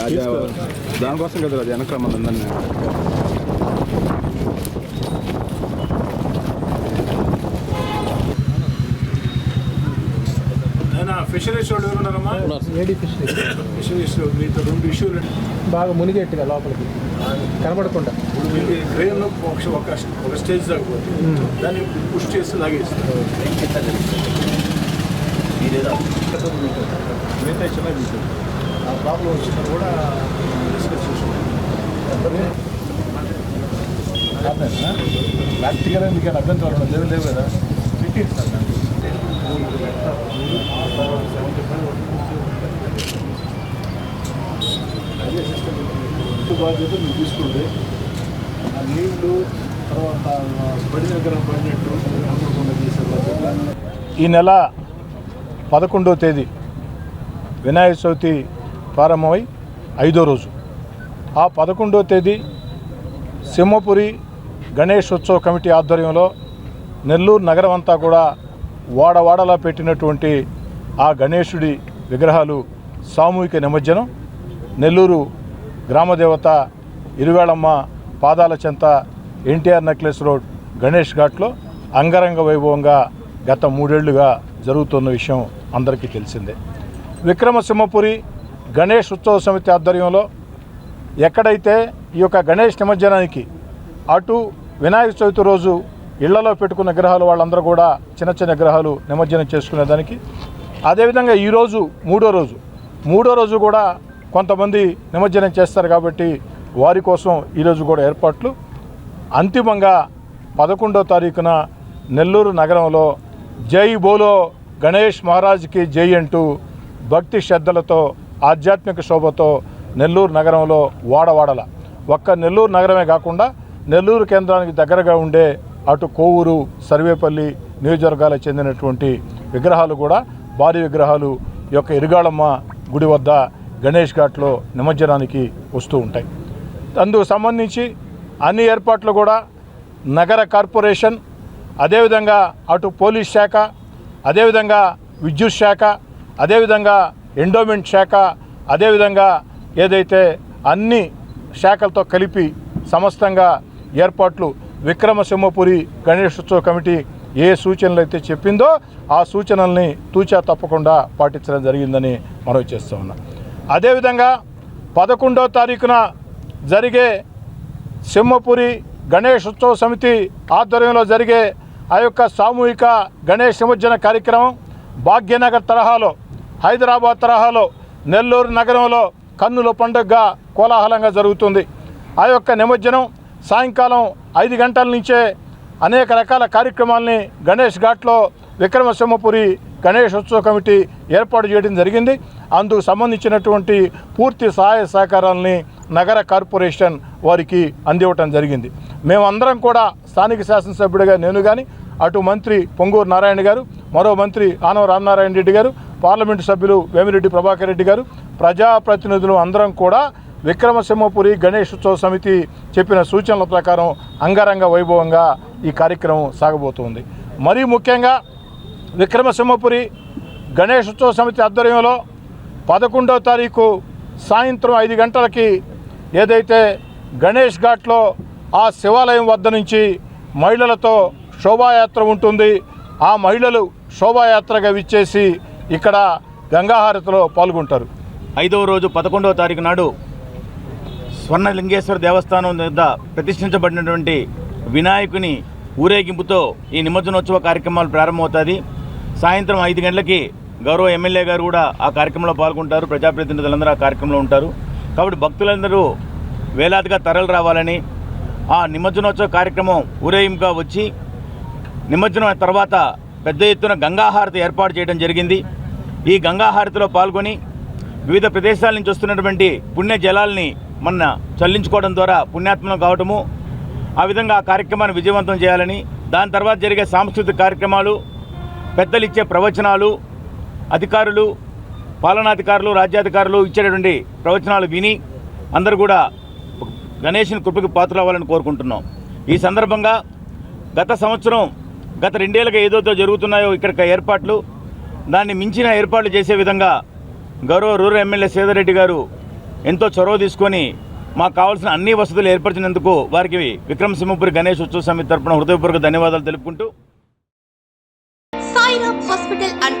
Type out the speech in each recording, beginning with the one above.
రాజా దానికోసం కదా అది వెనక మన ఉందని. ఆయన ఫిషరీస్ వాళ్ళు ఎవరు ఉన్నారమ్మా? ఏడీ ఫిష్ ఫిషరీస్ మీతో రెండు ఇష్యూలు బాగా మునిగేట్టుగా లోపలికి. కనబడకుండా. ఇప్పుడు మీకు క్రెయిన్ ఒక ఒక ఒక స్టేజ్ దాకా పోతుంది దాన్ని పుష్ చేసి లాగేస్తారు. మిగతా చిన్న ప్రాబ్లం వచ్చినా కూడా డిస్కస్ ప్రాక్టికల్గా మీకు అభ్యంతరాలు ఉన్నాయి? లేవు లేవు కదా పెట్టేది సార్ దాన్ని. అదే సిస్టమ్ బాధ్యత మీరు తీసుకోండి ఆ నీళ్ళు తర్వాత పడిన దగ్గర పడినట్టు అనుకోకుండా చేసే బాధ్యత ఈ నెల పదకొండవ తేదీ వినాయక చవితి ప్రారంభమై ఐదో రోజు. ఆ పదకొండో తేదీ సింహపురి గణేష్ ఉత్సవ కమిటీ ఆధ్వర్యంలో నెల్లూరు నగరం అంతా కూడా వాడవాడలా పెట్టినటువంటి ఆ గణేశుడి విగ్రహాలు సామూహిక నిమజ్జనం. నెల్లూరు గ్రామదేవత ఇరువేళమ్మ పాదాల చెంత ఎన్టీఆర్ నెక్లెస్ రోడ్ గణేష్ ఘాట్లో అంగరంగ వైభవంగా గత మూడేళ్ళుగా జరుగుతున్న విషయం అందరికీ తెలిసిందే. విక్రమసింహపురి గణేష్ ఉత్సవ సమితి ఆధ్వర్యంలో ఎక్కడైతే ఈ యొక్క గణేష్ నిమజ్జనానికి అటు వినాయక చవితి రోజు ఇళ్ళలో పెట్టుకున్న విగ్రహాలు వాళ్ళందరూ కూడా చిన్న చిన్న విగ్రహాలు నిమజ్జనం చేసుకునేదానికి. అదేవిధంగా ఈరోజు మూడో రోజు. మూడో రోజు కూడా కొంతమంది నిమజ్జనం చేస్తారు కాబట్టి వారి కోసం ఈరోజు కూడా ఏర్పాట్లు. అంతిమంగా పదకొండో తారీఖున నెల్లూరు నగరంలో జై బోలో గణేష్ మహారాజ్కి జై అంటూ భక్తి శ్రద్ధలతో ఆధ్యాత్మిక శోభతో నెల్లూరు నగరంలో వాడవాడల. ఒక్క నెల్లూరు నగరమే కాకుండా నెల్లూరు కేంద్రానికి దగ్గరగా ఉండే అటు కోవూరు సర్వేపల్లి నియోజకవర్గాలకు చెందినటువంటి విగ్రహాలు కూడా భారీ విగ్రహాలు ఈ యొక్క ఇరుగాళమ్మ గుడి వద్ద గణేష్ ఘాట్లో నిమజ్జనానికి వస్తూ ఉంటాయి. అందుకు సంబంధించి అన్ని ఏర్పాట్లు కూడా నగర కార్పొరేషన్ అదేవిధంగా అటు పోలీస్ శాఖ అదేవిధంగా విద్యుత్ శాఖ అదేవిధంగా ఎండోమెంట్ శాఖ అదేవిధంగా ఏదైతే అన్ని శాఖలతో కలిపి సమస్తంగా ఏర్పాట్లు విక్రమసింహపురి గణేశోత్సవ కమిటీ ఏ సూచనలు అయితే చెప్పిందో ఆ సూచనల్ని తూచా తప్పకుండా పాటించడం జరిగిందని మనవి చేస్తూ ఉన్నాం. అదేవిధంగా పదకొండో తారీఖున జరిగే సింహపురి గణేశోత్సవ సమితి ఆధ్వర్యంలో జరిగే ఆ యొక్క సామూహిక గణేష్ నిమజ్జన కార్యక్రమం భాగ్యనగర్ తరహాలో హైదరాబాద్ తరహాలో నెల్లూరు నగరంలో కన్నుల పండుగగా కోలాహలంగా జరుగుతుంది. ఆ యొక్క నిమజ్జనం సాయంకాలం ఐదు గంటల నుంచే అనేక రకాల కార్యక్రమాల్ని గణేష్ ఘాట్లో విక్రమసింహపురి గణేష్ ఉత్సవ కమిటీ ఏర్పాటు చేయడం జరిగింది. అందుకు సంబంధించినటువంటి పూర్తి సహాయ సహకారాలని నగర కార్పొరేషన్ వారికి అందివ్వటం జరిగింది. మేమందరం కూడా స్థానిక శాసనసభ్యుడిగా నేను కానీ అటు మంత్రి పొంగూరు నారాయణ గారు మరో మంత్రి ఆనవ రామనారాయణ రెడ్డి గారు పార్లమెంటు సభ్యులు వేమిరెడ్డి ప్రభాకర్ రెడ్డి గారు ప్రజాప్రతినిధులు అందరం కూడా విక్రమసింహపురి గణేష్ ఉత్సవ సమితి చెప్పిన సూచనల ప్రకారం అంగరంగ వైభవంగా ఈ కార్యక్రమం సాగబోతుంది. మరీ ముఖ్యంగా విక్రమసింహపురి గణేష్ ఉత్సవ సమితి ఆధ్వర్యంలో పదకొండవ తారీఖు సాయంత్రం ఐదు గంటలకి ఏదైతే గణేష్ ఘాట్లో ఆ శివాలయం వద్ద నుంచి మహిళలతో శోభాయాత్ర ఉంటుంది ఆ మహిళలు శోభాయాత్రగా విచ్చేసి ఇక్కడ గంగాహారతిలో పాల్గొంటారు. ఐదవ రోజు పదకొండవ తారీఖు నాడు స్వర్ణలింగేశ్వర దేవస్థానం వద్ద ప్రతిష్ఠించబడినటువంటి వినాయకుని ఊరేగింపుతో ఈ నిమజ్జనోత్సవ కార్యక్రమాలు ప్రారంభమవుతుంది సాయంత్రం ఐదు గంటలకి గౌరవ ఎమ్మెల్యే గారు కూడా ఆ కార్యక్రమంలో పాల్గొంటారు. ప్రజాప్రతినిధులందరూ ఆ కార్యక్రమంలో ఉంటారు. కాబట్టి భక్తులందరూ వేలాదిగా తరలి రావాలని ఆ నిమజ్జనోత్సవ కార్యక్రమం ఊరేగింపుగా వచ్చి నిమజ్జనం తర్వాత పెద్ద ఎత్తున గంగాహారతి ఏర్పాటు చేయడం జరిగింది. ఈ గంగాహారతిలో పాల్గొని వివిధ ప్రదేశాల నుంచి వస్తున్నటువంటి పుణ్య జలాల్ని మన చల్లించుకోవడం ద్వారా పుణ్యాత్మలం కావటము ఆ విధంగా ఆ కార్యక్రమాన్ని విజయవంతం చేయాలని దాని తర్వాత జరిగే సాంస్కృతిక కార్యక్రమాలు పెద్దలు ఇచ్చే ప్రవచనాలు అధికారులు పాలనాధికారులు రాజ్యాధికారులు ఇచ్చేటటువంటి ప్రవచనాలు విని అందరూ కూడా గణేషుని కృపకి పాత్రలవ్వాలని కోరుకుంటున్నాం. ఈ సందర్భంగా గత సంవత్సరం గత రెండేళ్ళగా ఏదోతో జరుగుతున్నాయో ఇక్కడ ఏర్పాట్లు దాన్ని మించిన ఏర్పాట్లు చేసే విధంగా గౌరవ రూరల్ ఎమ్మెల్యే సేదరెడ్డి గారు ఎంతో చొరవ తీసుకొని మాకు కావాల్సిన అన్ని వసతులు ఏర్పరిచినందుకు వారికి విక్రమసింహపురి గణేష్ ఉత్సవ సమితి తరపున హృదయపూర్వక ధన్యవాదాలు తెలుపుకుంటూ hospital and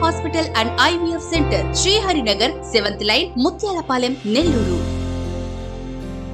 hospital and IVF centre Sriharinagar seventh line Muthyalapalem Nellore.